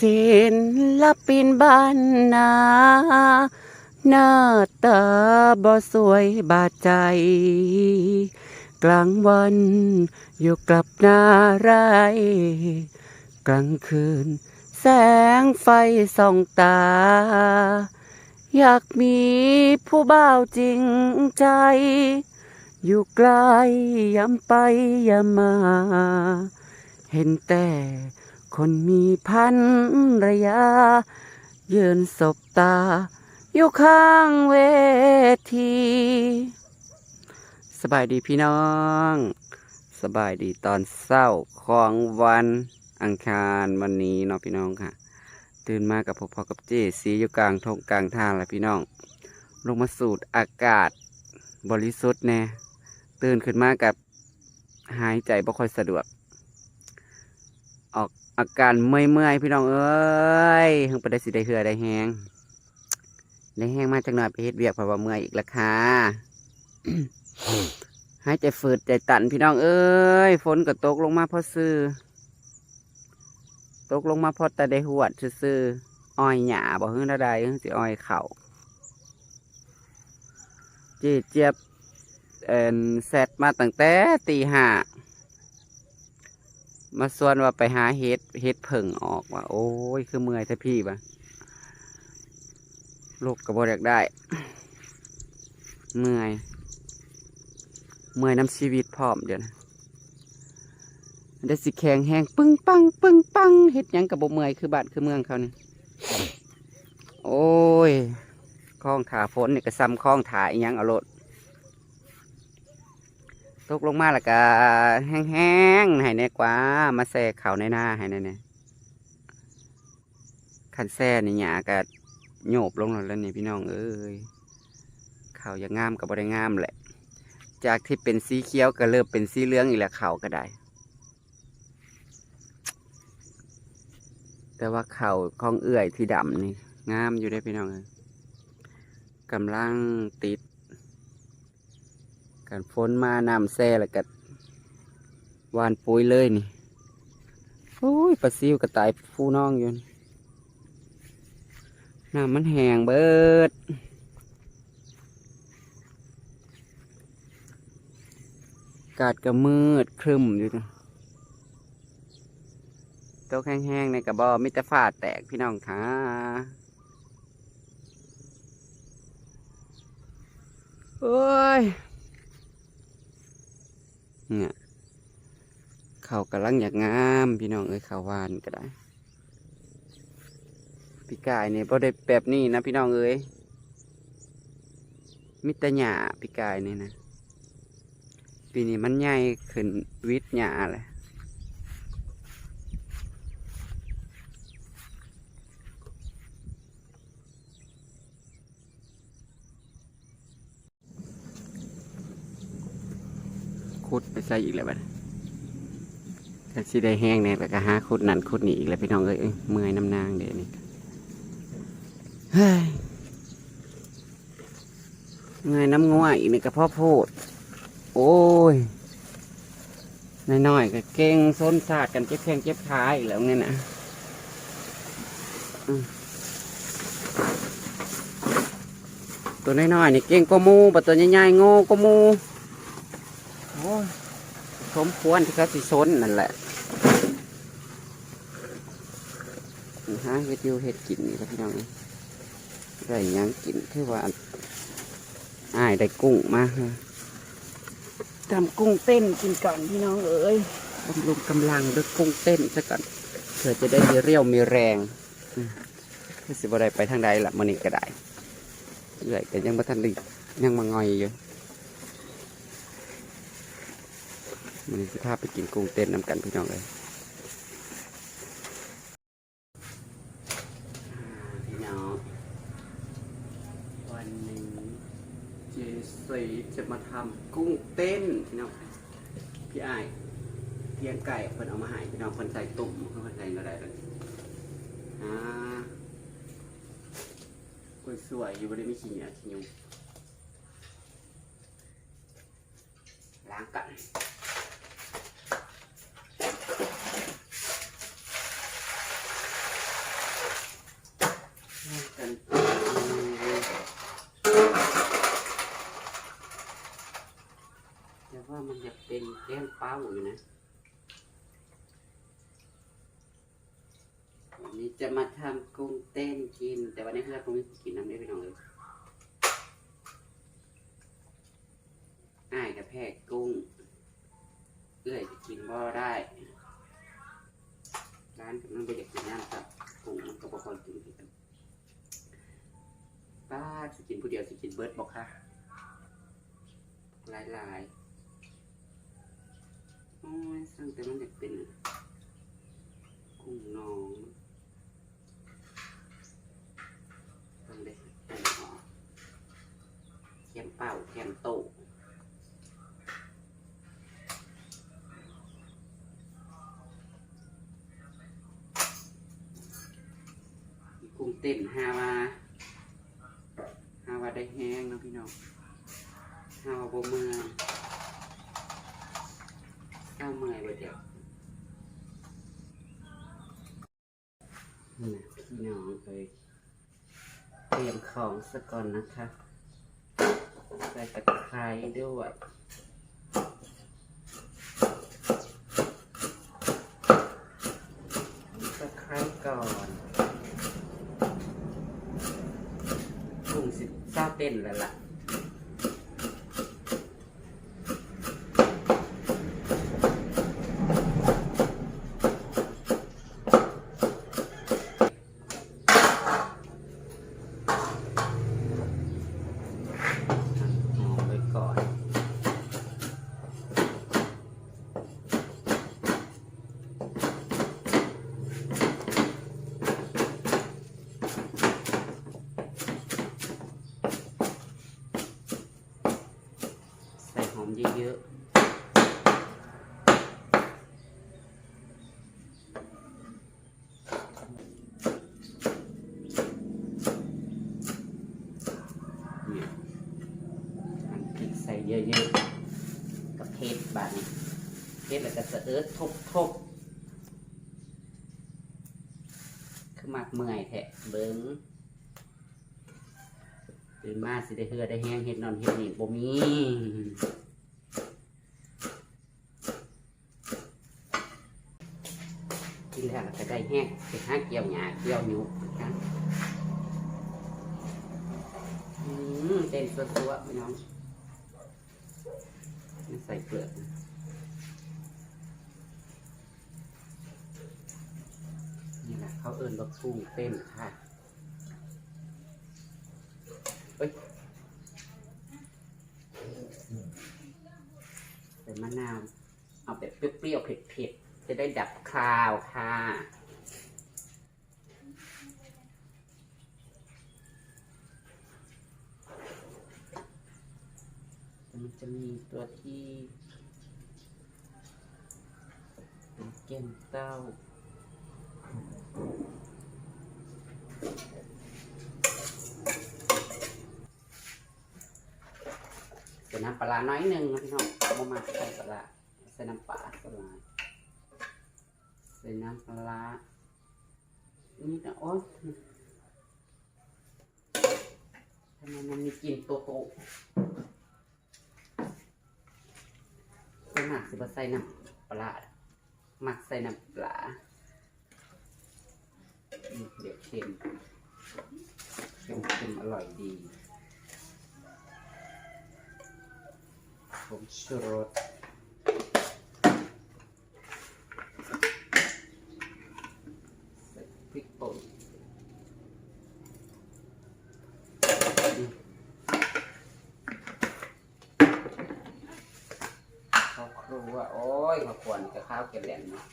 ศิลปินบ้านนา หน้าตาบ่สวยบาดใจ กลางวันอยู่กับนาไรกลางคืน แสงไฟส่องตา อยากมีผู้บ่าวจริงใจ อยู่ไกลย้ำไปย้ำมา เห็นแต่ คนมีพันรยา ยืนสบตา อยู่ข้างเวที สบายดีพี่น้อง สบายดีตอนเศร้าของวันอังคารวันนี้เนาะพี่น้องค่ะ ตื่นมากับพ่อพอกับเจสีอยู่กลางทงกลางทางแหละพี่น้อง ลงมาสูดอากาศ บริสุทธิ์แน่ตื่นขึ้นมากับหายใจบ่ค่อยสะดวก ออก อาการเมื่อยๆพี่น้องเอ้ยเพิ่งไปได้สิได้เหือได้แห้งได้แห้งมาจังหน่อยไปเฮ็ดเวียกเพราะว่าเมื่อยอีกละค่ะหายใจฝืดใจตันพี่น้องเอ้ยฝนก็ตกลงมาเพอซื้อตกลงมาเพอแต่ได้หวดซื่ออ้อยหยาบ่เฮือใดเฮือสิอ้อยเข่าจีเจี๊ยบเอ็นแซดมาตั้งแต่ตีห้า มาส่วนว่าไปหาเฮ็ดเฮ็ดเพิ่งออกว่า โอ้ย คือเมื่อยแท้พี่บะลูกก็บ่อยากได้ เมื่อย เมื่อยน้ำชีวิตพร้อมเดี๋ยวนะได้สิแข็งแห้งปึ้งปังปึ้งปังเฮ็ดยังกับบ่เมื่อยคือบานคือเมืองเขานี่โอ้ยคล้องถาฝนนี่ก็ซ้ำคล้องถ่าอีหยังเอาโลด ตกลงมาแล้วก็แห้งๆให้แน่กว่า มาแซ่เข่าในหน้าให้แน่เนี่ยคันแซ่นี่หยาก็โยบลงแล้วนี่พี่น้องเอ้ยเข่าอย่างงามกับบ่ได้งามแหละ จากที่เป็นสีเขียวก็เริ่มเป็นสีเหลืองอีกแล้วเขาก็ได้ แต่ว่าเขาของเอื่อยที่ดำนี่ งามอยู่ได้พี่น้องเอ้ยกำลังติด การฝนมานำแซ่แล้วก็หวานปุ๋ยเลยนี่โอ้ยปลาซิวกระต่ายฟูน้องอยู่น,น้ำมันแห้งเบิดกาศก็มืดครึมอยู่นะตกแห้งๆในกระบอกมิตรฟ้าแตกพี่น้องค่ะโอ้ย เนี่ยเขากำลังอยากงามพี่น้องเอ้ยเขาวหวานก็ได้พี่กายเนี่ยพอได้แบบนี้นะพี่น้องเอ้ยมิตรหยาพี่กายนี่นะปีนี้มันใหญ่ขึ้นวิทย์หยาเลย ขุดไปใส่อีกแล้วบัดถ้าสิได้แห้งเนี่ยแล้วก็หาขุดนั่นขุดนี่อีกแล้วพี่น้องเอ้ยเมื่อยน้ำนางเดี๋ยวนี้เฮ้ยเมื่อยน้ำง่วอีกนี่ก็พ่อโพดโอ้ยน้อยๆก็เก่งส้นสาดกันเจ็บแข้งเจ็บขาอีกแล้วเนี่ยนะตัวน้อยๆนี่เก่งก็มูแต่ตัวใหญ่ๆโง่ก็มู สมควรที่เขาสิซนนั่นแหละหาเห็ดอยู่เห็ดกินนี่ครับพี่น้องได้หยังกินคือว่าอ้ายได้กุ้งมาเฮ้ยทำกุ้งเต้นกินก่อนพี่น้องเอ้ยบำรุงกำลังด้วยกุ้งเต้นซะก่อนเพื่อจะได้มีเรี่ยวมีแรงอืมคือสิบอะไรไปทางใดละมันนี่ก็ได้เอื่อยแต่ยังบ่ทันไดียังมางอยอยู่ มันนี้สิพาไปกินกุ้งเต้นน้ำกันพี่น้องเลยพี่น้องวันนี้เจสีจะมาทำกุ้งเต้นพี่น้องพี่ไอ้เพียงไก่เพิ่นเอามาให้พี่น้องเพิ่นใส่ตุ่มเพิ่นใส่อะไรเลยอ่าสวยอยู่บ่ได้มีขี้เหนียวขี้ยุงล้างกัน แก้มเป้าอยู่นะ วันนี้จะมาทำกุ้งเต้นกิน แต่วันนี้เพื่อนคงไม่กินน้ำได้พี่น้องเลยอ้ายกับแพกกุ้ง เอื้อยจะกินบ่ได้ ร้านกับมันไปอยากกินน้ำครับกุ้งมันก็บ่คอยกินกันป้าสิกินผู้เดียวสิกินเบิร์ดบอกค่ะหลายหลายๆ อ้ยสั่งแต่มันอยากเป็นกุ้งน้องต้องได้กุ้งหอแคมเป้าแคมโตกุ้งเต้นฮาวาฮาวาได้แห้งนะพี่น้องฮาวาบ่เมือ ข้าเมื่อยบ่เดี๋ยวนี่พี่น้องเลยเตรียมของซะก่อนนะคะ ใส่ตะไคร้ด้วยตะไคร้ก่อน กุ้งสิเศร้าเต้นแล้วล่ะ หอมไว้ก่อน ใส่หอมเยอะๆเนี่ยหั่นพริกใส่ เยอะๆกับเทศบาดนี้เทศแล้วก็สะเอิร์ดทบทบคือมากเมื่อยแทะเบิ้งตื่นมาสิได้เฮือได้แห้งเห็ดนอนเห็ดนี่บ่มีกินแล้วก็ได้แห้งไปหาเกี่ยวหญ้าเกี่ยวหยุนะครับอืมเต้นสัวๆพี่น้อง ส่เกลือนะนี่แหละเขาเอิ้นว่ากุ้งเต้นค่ะเฮ้ยใส่มะนาว เอาแบบเปรี้ยวๆเผ็ดๆ จะได้ดับคาวค่ะ จะมีตัวที่เป็นแก้มเต้า ใส่น้ำปลาน้อยหนึ่งนะพี่น้องเอามาใส่ปลาใส่น้ำปลาปลาใส่น้ำปลาร้านี่นะโอ๊ยทำไมมันมีกลิ่นโตโตใสิบใส่น้ำปลาหมักใส่น้ำปลาเดี๋ยวเค็มเค็มเค็มอร่อยดีผมชูรสใส่พริกป่นู้ว่า โอ้ยข้าวควรกับข้าวเกล็ดแหลมเนาะ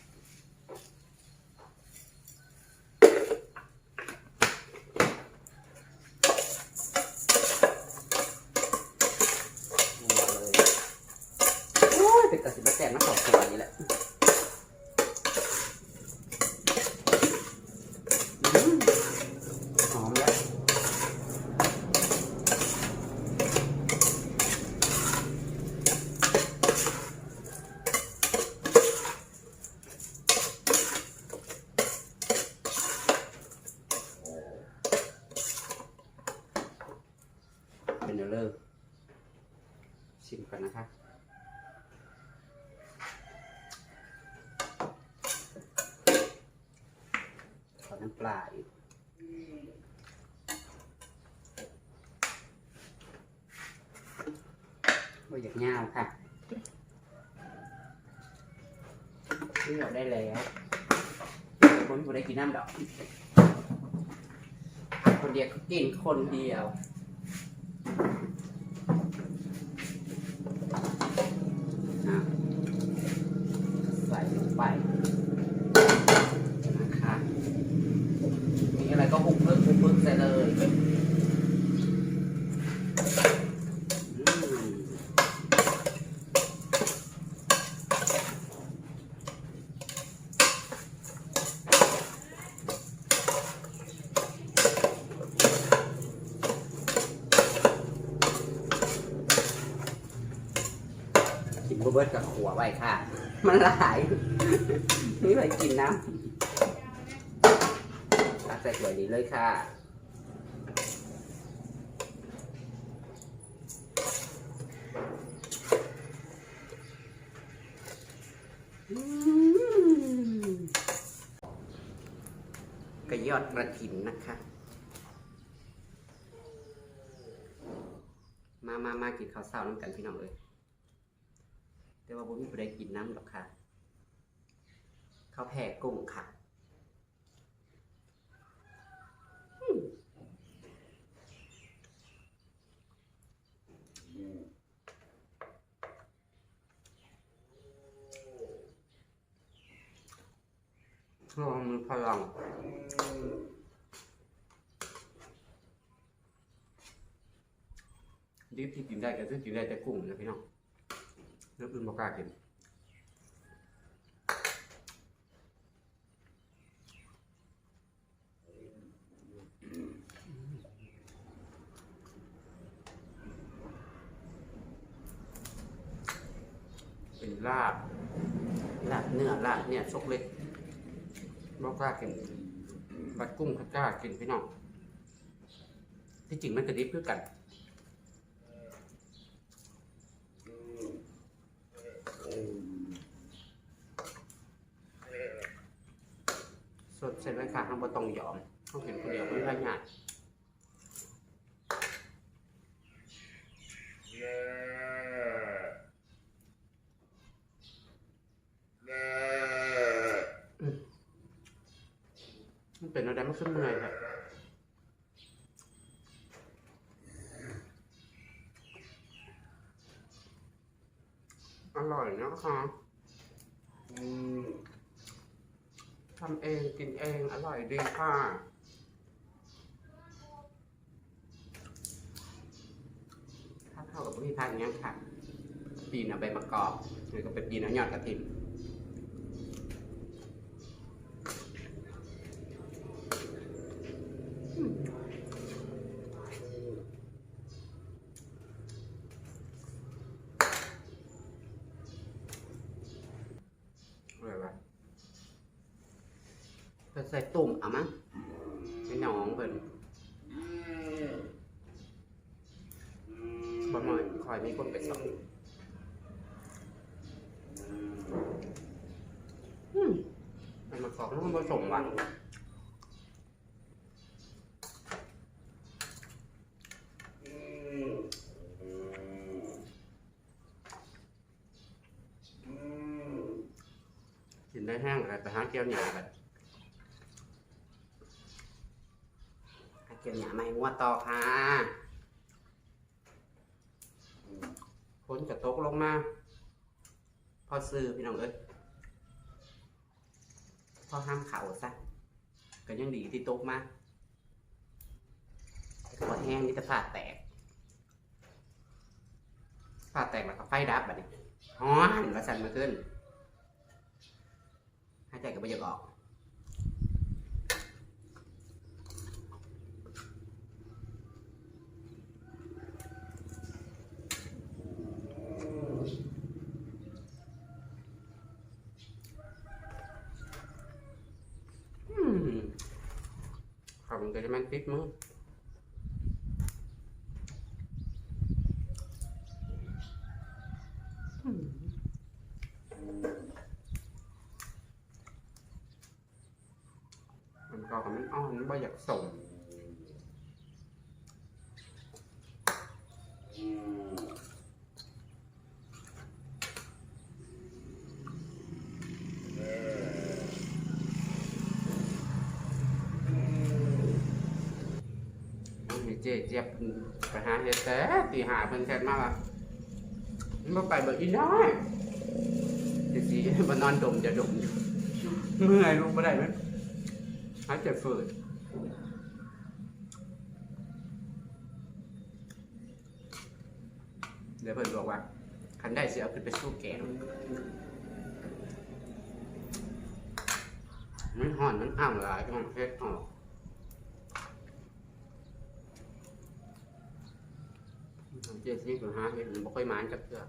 กันนะคะขอน้ำปลาอีกบอยากเงาค่ะเที่ยวได้แล้วคนผู้ได้กินน้ำดอก คนเดียวกินคนเดียว บิร์ดกับขัวไว้ค่ะ มันหลายนี่ไปกินน้ำตักใส่ถ้วยนี้เลยค่ะอืมกระยอดกระถินนะคะ มามามากินข้าวเช้าน้ำกันพี่น้องเอ้ย แต่ว่าผมมีผู้ใดกินน้ำหรอกค่ะข้าวแผ่กุ้งค่ะลองมือพลังดิบที่กินได้ก็คือกินได้แต่กุ้งนะพี่น้อง เรื่องอื่นบอกล้ากินเป็นลาบลาบเนื้อลาบเนี่ยชกเล็กบอกกล้ากินบัดกุ้งเขากล้ากินพี่น้องที่จริงมันกระดิบคือกัน สดเสร็จแล้วค่ะห้ามบ่ต้องยอมต้องเห็นคนเดียวไม่ได้ง่ายอืมมันเป็นอะไรมันขึ้นเมื่อยครับอร่อยนะคะอืม ทำ เองกินเองอร่อยดีค่ะ ถ้าเข้ากับพี่พันธ์ยังค่ะ ปีนเอาใบมะกอกหรือก็เป็นปีนเอายอดกระถิ่นอืมอร่อยวะ เพิ่นใส่ตุ่มเอามั้งให้น้องเพิ่นบ่มา คอยมีคนไปส่งอืมมันมาขอแล้วมันมาส่งว่ะกินได้แห้งอะไรไปหาเกี๊ยวเหนียวกันให้เก็บหยาไม้งัวต่อค่ะ ฝนจะตกลงมา พอซื้อพี่น้องเอ้ยพอห้ามเข่าซะก็ยังดีที่ตกมาพอแห้งนี่จะผ่าแตกผ่าแตกแล้วก็ไฟดับแบบนี้ฮ้อนว่าสั่นมาขึ้นหายใจก็ไม่อยากออก อืม ขอบคุณก็จะมันปิดมืออืมมัน ก็มันอ่อนบ่อยากส่งให้เจ๊เจี๊ยบไปหาเฮ็ดแต่ตีหาเพิ่นแค่มาว่ามันบ่ไปเบิกอีน้อยสิสิบ่นอนดมจะดมอยู่เมื่อยลุกบ่ได้มั้ยหายใจฝืดเดี๋ยวเพิ่นบอกว่าคันได้สิเอาขึ้นไปสู้แกงมันห่อนมันอ้าวหลายมันเฮ็ดออก เจ๊สิก็หาเฮ็ดมันบ่ค่อยหมานจักเทื่อม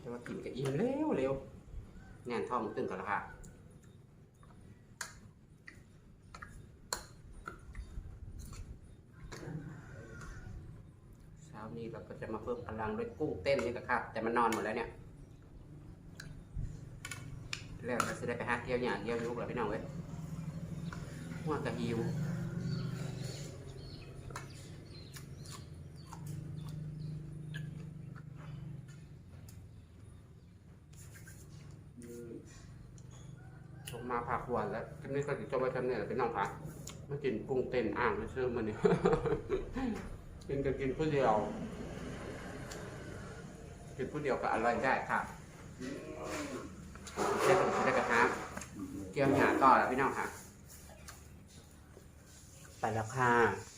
แต่ว่ากินก็อิ่มเร็วเร็วแน่น ท้องตึงกันแล้วค่ะเช้านี้เราก็จะมาเพิ่มพลังด้วยกุ้งเต้นนี่กับครับ แต่มันนอนหมดแล้วเนี่ย แล้วเราจะได้ไปหาเที่ยวอยาเที่ยวยุกแล้วพี่น้องเว้ยหัวกระหิวผ มาพักวันแล้วทีนี้ก็จะจบไปทำเนี่ยเป็นน้องพักมากินกุ้งเต้นอ่างไม่เชื่อมันนี่ยกินก็กินผู้เดียว กินผู้เดียวก็อร่อยได้ครับเช็ดกับเช็ดกระทะเกี่ยวหยาต่อแล้วพี่น้องค่ะ ไปแล้วค่ะ